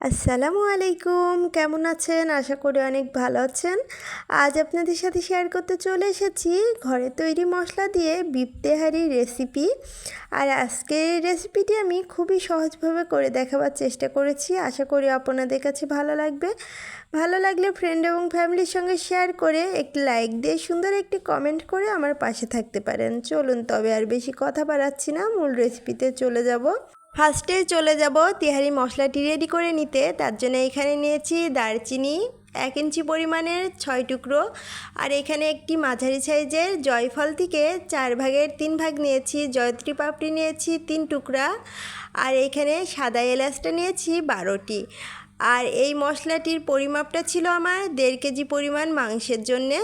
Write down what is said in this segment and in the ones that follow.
আসসালামু আলাইকুম। কেমন আছেন? আশা করি অনেক ভালো আছেন। আজ আপনাদের সাথে শেয়ার করতে চলে এসেছি ঘরে তৈরি মশলা দিয়ে বিপ তেহারি রেসিপি। আর আজকের রেসিপিটি আমি খুবই সহজভাবে করে দেখাবার চেষ্টা করেছি। আশা করি আপনাদের কাছে ভালো লাগবে। ভালো লাগলে ফ্রেন্ড এবং ফ্যামিলির সঙ্গে শেয়ার করে একটি লাইক দিয়ে সুন্দর একটি কমেন্ট করে আমার পাশে থাকতে পারেন। চলুন তবে আর বেশি কথা বাড়াচ্ছি না। মূল রেসিপিতে চলে যাব। ফার্স্টে চলে যাব তিহারি মশলাটি রেডি করে নিতে। তার জন্য এখানে নিয়েছি দারচিনি, এক ইঞ্চি পরিমাণের ছয় টুকরো। আর এখানে একটি মাঝারি সাইজের জয়ফল থেকে চার ভাগের তিন ভাগ নিয়েছি, জয়ত্রী পাপড়ি নিয়েছি তিন টুকরা। আর এখানে সাদা এলাচটা নিয়েছি বারোটি। আর এই মশলাটির পরিমাপটা ছিল আমার দেড় কেজি পরিমাণ মাংসের জন্যে।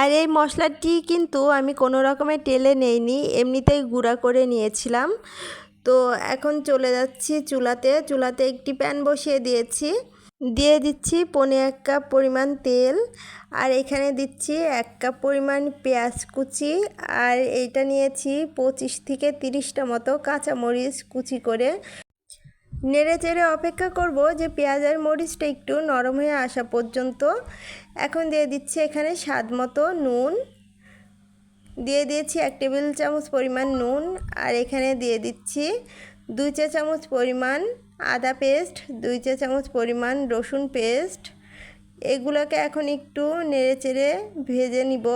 আর এই মশলাটি কিন্তু আমি কোনো রকমের তেলে নেইনি, এমনিতেই গুঁড়া করে নিয়েছিলাম। তো এখন চলে যাচ্ছি চুলাতে। চুলাতে একটি প্যান বসিয়ে দিয়েছি। দিয়ে দিচ্ছি পনে এক কাপ পরিমাণ তেল আর এখানে দিচ্ছি এক কাপ পরিমাণ পেঁয়াজ কুচি আর এইটা নিয়েছি পঁচিশ থেকে তিরিশটা মতো কাঁচামরিচ কুচি করে। নেড়ে চেড়ে অপেক্ষা করব যে পেঁয়াজ আর মরিচটা একটু নরম হয়ে আসা পর্যন্ত। এখন দিয়ে দিচ্ছি এখানে স্বাদ মতো নুন। দিয়ে দিয়েছি এক টেবিল চামচ পরিমাণ নুন আর এখানে দিয়ে দিচ্ছি দুই চা চামচ পরিমাণ আদা পেস্ট, দুই চা চামচ পরিমাণ রসুন পেস্ট। এগুলোকে এখন একটু নেড়ে চেড়ে ভেজে নিব।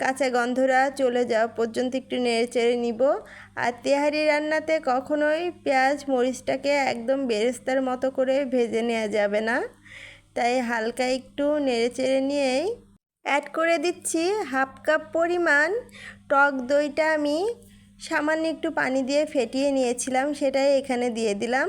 কাঁচা গন্ধরা চলে যাওয়া পর্যন্ত একটু নেড়ে চেড়ে নিব। আর তেহারি রান্নাতে কখনোই পেঁয়াজ, মরিচটাকে একদম বেরেস্তার মতো করে ভেজে নেওয়া যাবে না। তাই হালকা একটু নেড়ে চেড়ে নিয়েই অ্যাড করে দিচ্ছি হাফ কাপ পরিমাণ। টক দইটা আমি সামান্য একটু পানি দিয়ে ফেটিয়ে নিয়েছিলাম, সেটাই এখানে দিয়ে দিলাম।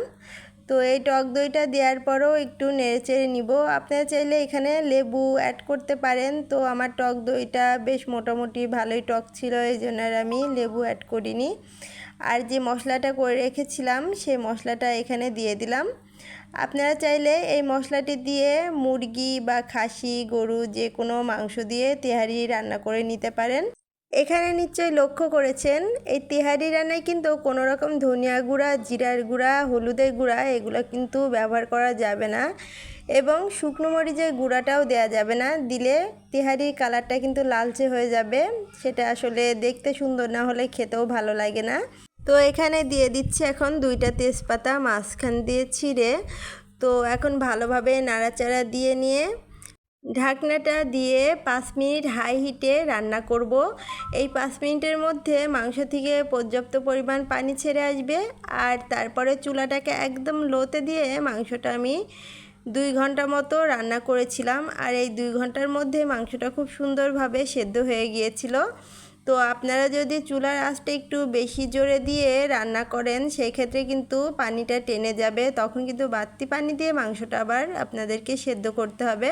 তো এই টক দইটা দেওয়ার পরও একটু নেড়েচেড়ে নিব। আপনারা চাইলে এখানে লেবু অ্যাড করতে পারেন। তো আমার টক দইটা বেশ মোটামুটি ভালোই টক ছিল, এই জন্য আমি লেবু অ্যাড করিনি। আর যে মশলাটা করে রেখেছিলাম, সেই মশলাটা এখানে দিয়ে দিলাম। আপনারা চাইলে এই মশলাটি দিয়ে মুরগি বা খাসি, গরু যে কোনো মাংস দিয়ে তেহারি রান্না করে নিতে পারেন। এখানে নিশ্চয়ই লক্ষ্য করেছেন, এই তেহারি রান্নায় কিন্তু কোনো রকম ধনিয়া গুঁড়া, জিরার গুঁড়া, হলুদের গুঁড়া এগুলো কিন্তু ব্যবহার করা যাবে না এবং শুকনো মরিচের গুঁড়াটাও দেওয়া যাবে না। দিলে তেহারির কালারটা কিন্তু লালচে হয়ে যাবে, সেটা আসলে দেখতে সুন্দর না হলে খেতেও ভালো লাগে না। তো এখানে দিয়ে দিচ্ছি এখন দুইটা তেজপাতা, মাঝখান দিয়ে ছিঁড়ে। তো এখন ভালোভাবে নাড়াচাড়া দিয়ে নিয়ে ঢাকনাটা দিয়ে পাঁচ মিনিট হাই হিটে রান্না করব। এই পাঁচ মিনিটের মধ্যে মাংস থেকে পর্যাপ্ত পরিমাণ পানি ছেড়ে আসবে আর তারপরে চুলাটাকে একদম লোতে দিয়ে মাংসটা আমি দুই ঘণ্টা মতো রান্না করেছিলাম আর এই দুই ঘণ্টার মধ্যে মাংসটা খুব সুন্দরভাবে সেদ্ধ হয়ে গিয়েছিল। তো আপনারা যদি চুলার আঁচটা একটু বেশি জোরে দিয়ে রান্না করেন সেই ক্ষেত্রে কিন্তু পানিটা টেনে যাবে। তখন কিন্তু বাড়তি পানি দিয়ে মাংসটা আবার আপনাদেরকে সেদ্ধ করতে হবে।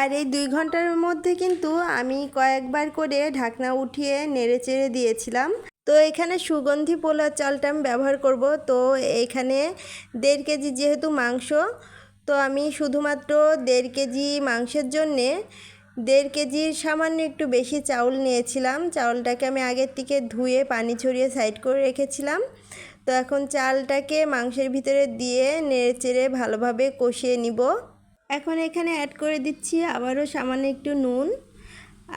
আর এই দুই ঘণ্টার মধ্যে কিন্তু আমি কয়েকবার করে ঢাকনা উঠিয়ে নেড়ে চেড়ে দিয়েছিলাম। তো এখানে সুগন্ধি পোলা চালটা আমি ব্যবহার করব। তো এখানে দেড় কেজি যেহেতু মাংস, তো আমি শুধুমাত্র দেড় কেজি মাংসের জন্যে দেড় কেজির সামান্য একটু বেশি চাউল নিয়েছিলাম। চাউলটাকে আমি আগের থেকে ধুয়ে পানি ছড়িয়ে সাইড করে রেখেছিলাম। তো এখন চালটাকে মাংসের ভিতরে দিয়ে নেড়ে চেড়ে ভালোভাবে কষিয়ে নিব। এখন এখানে অ্যাড করে দিচ্ছি আবারও সামান্য একটু নুন।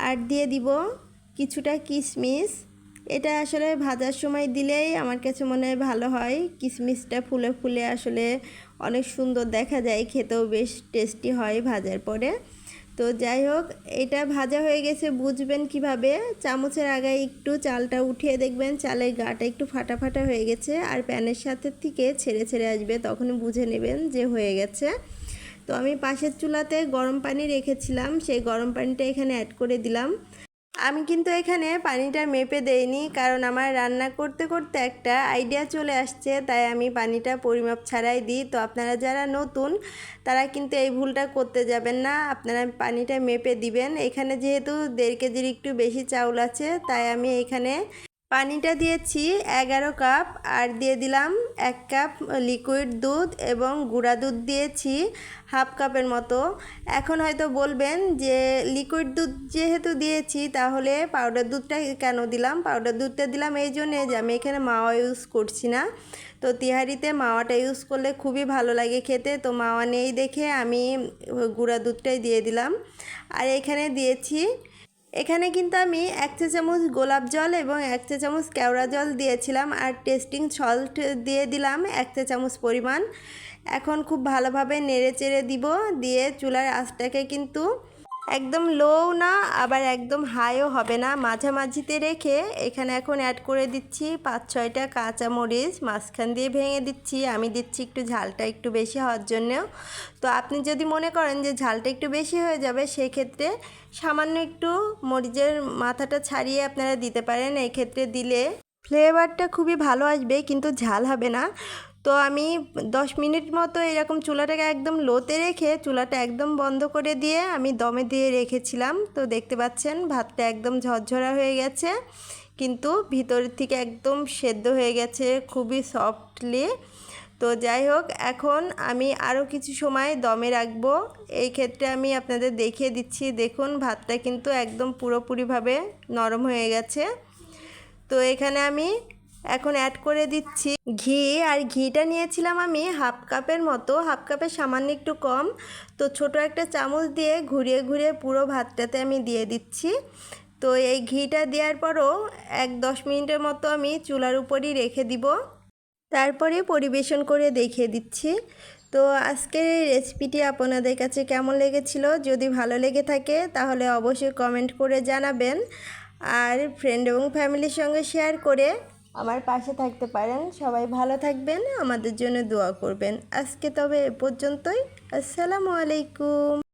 আর দিয়ে দিব কিছুটা কিশমিশ এটা আসলে ভাজার সময় দিলেই আমার কাছে মনে হয় ভালো হয়। কিশমিশটা ফুলে ফুলে আসলে অনেক সুন্দর দেখা যায়, খেতেও বেশ টেস্টি হয় ভাজার পরে। তো যাই হোক, এটা ভাজা হয়ে গেছে, বুঝবেন কীভাবে। চামচের আগায় একটু চালটা উঠিয়ে দেখবেন, চালের গাটা একটু ফাটা ফাটা হয়ে গেছে। আর প্যানের সাথে থেকে ছেড়ে ছেড়ে আসবে, তখনই বুঝে নেবেন যে হয়ে গেছে। তো আমি পাশের চুলাতে গরম পানি রেখেছিলাম, সেই গরম পানিটা এখানে অ্যাড করে দিলাম। আমি কিন্তু এখানে পানিটা মেপে দেইনি, কারণ আমার রান্না করতে করতে একটা আইডিয়া চলে আসছে, তাই আমি পানিটা পরিমাপ ছাড়াই দিই। তো আপনারা যারা নতুন, তারা কিন্তু এই ভুলটা করতে যাবেন না, আপনারা পানিটা মেপে দিবেন। এখানে যেহেতু দেড় কেজির একটু বেশি চাউল আছে, তাই আমি এখানে পানিটা দিয়েছি এগারো কাপ আর দিয়ে দিলাম এক কাপ লিকুইড দুধ এবং গুঁড়া দুধ দিয়েছি হাফ কাপের মতো। এখন হয়তো বলবেন যে লিকুইড দুধ যেহেতু দিয়েছি তাহলে পাউডার দুধটা কেন দিলাম? পাউডার দুধটা দিলাম এই জন্যে যে আমি এখানে মাওয়া ইউজ করছি না। তো তিহারিতে মাওয়াটা ইউজ করলে খুবই ভালো লাগে খেতে। তো মাওয়া নেই দেখে আমি গুঁড়া দুধটাই দিয়ে দিলাম। আর এখানে দিয়েছি এখানে কিন্তু আমি এক চা চামচ গোলাপ জল এবং এক চা চামচ কেওড়া জল দিয়েছিলাম আর টেস্টিং সল্ট দিয়ে দিলাম এক চা চামচ পরিমাণ। এখন খুব ভালোভাবে নেড়ে চেড়ে দিব দিয়ে চুলার আঁচটাকে কিন্তু একদম লোও না, আবার একদম হাইও হবে না। মাঝামাঝিতে রেখে এখানে এখন অ্যাড করে দিচ্ছি পাঁচ, ছয়টা কাঁচা মরিচ মাঝখান দিয়ে ভেঙে দিচ্ছি। আমি দিচ্ছি একটু ঝালটা একটু বেশি হওয়ার জন্যেও। তো আপনি যদি মনে করেন যে ঝালটা একটু বেশি হয়ে যাবে, সেক্ষেত্রে সামান্য একটু মরিচের মাথাটা ছাড়িয়ে আপনারা দিতে পারেন। এই ক্ষেত্রে দিলে ফ্লেভারটা খুবই ভালো আসবে, কিন্তু ঝাল হবে না। তো আমি দশ মিনিট মতো এরকম চুলাটাকে একদম লোতে রেখে চুলাটা একদম বন্ধ করে দিয়ে আমি দমে দিয়ে রেখেছিলাম। তো দেখতে পাচ্ছেন ভাতটা একদম ঝরঝরা হয়ে গেছে, কিন্তু ভিতরের থেকে একদম সেদ্ধ হয়ে গেছে খুবই সফটলি। তো যাই হোক, এখন আমি আরও কিছু সময় দমে রাখব। এই ক্ষেত্রে আমি আপনাদের দেখিয়ে দিচ্ছি, দেখুন ভাতটা কিন্তু একদম পুরোপুরিভাবে নরম হয়ে গেছে। তো এখানে আমি এখন অ্যাড করে দিচ্ছি ঘি। আর ঘিটা নিয়েছিলাম আমি হাফ কাপের মতো হাফ কাপের সামান্য একটু কম। তো ছোট একটা চামচ দিয়ে ঘুরিয়ে ঘুরিয়ে পুরো ভাতটাতে আমি দিয়ে দিচ্ছি। তো এই ঘিটা দেওয়ার পরও এক দশ মিনিটের মতো আমি চুলার উপরই রেখে দিব। তারপরে পরিবেশন করে দেখিয়ে দিচ্ছি। তো আজকের এই রেসিপিটি আপনাদের কাছে কেমন লেগেছিল? যদি ভালো লেগে থাকে, তাহলে অবশ্যই কমেন্ট করে জানাবেন। আর ফ্রেন্ড এবং ফ্যামিলির সঙ্গে শেয়ার করে আমার পাশে থাকতে পারেন। সবাই ভালো থাকবেন, আমাদের জন্য দোয়া করবেন। আজকে তবে এ পর্যন্তই। আসসালামু আলাইকুম।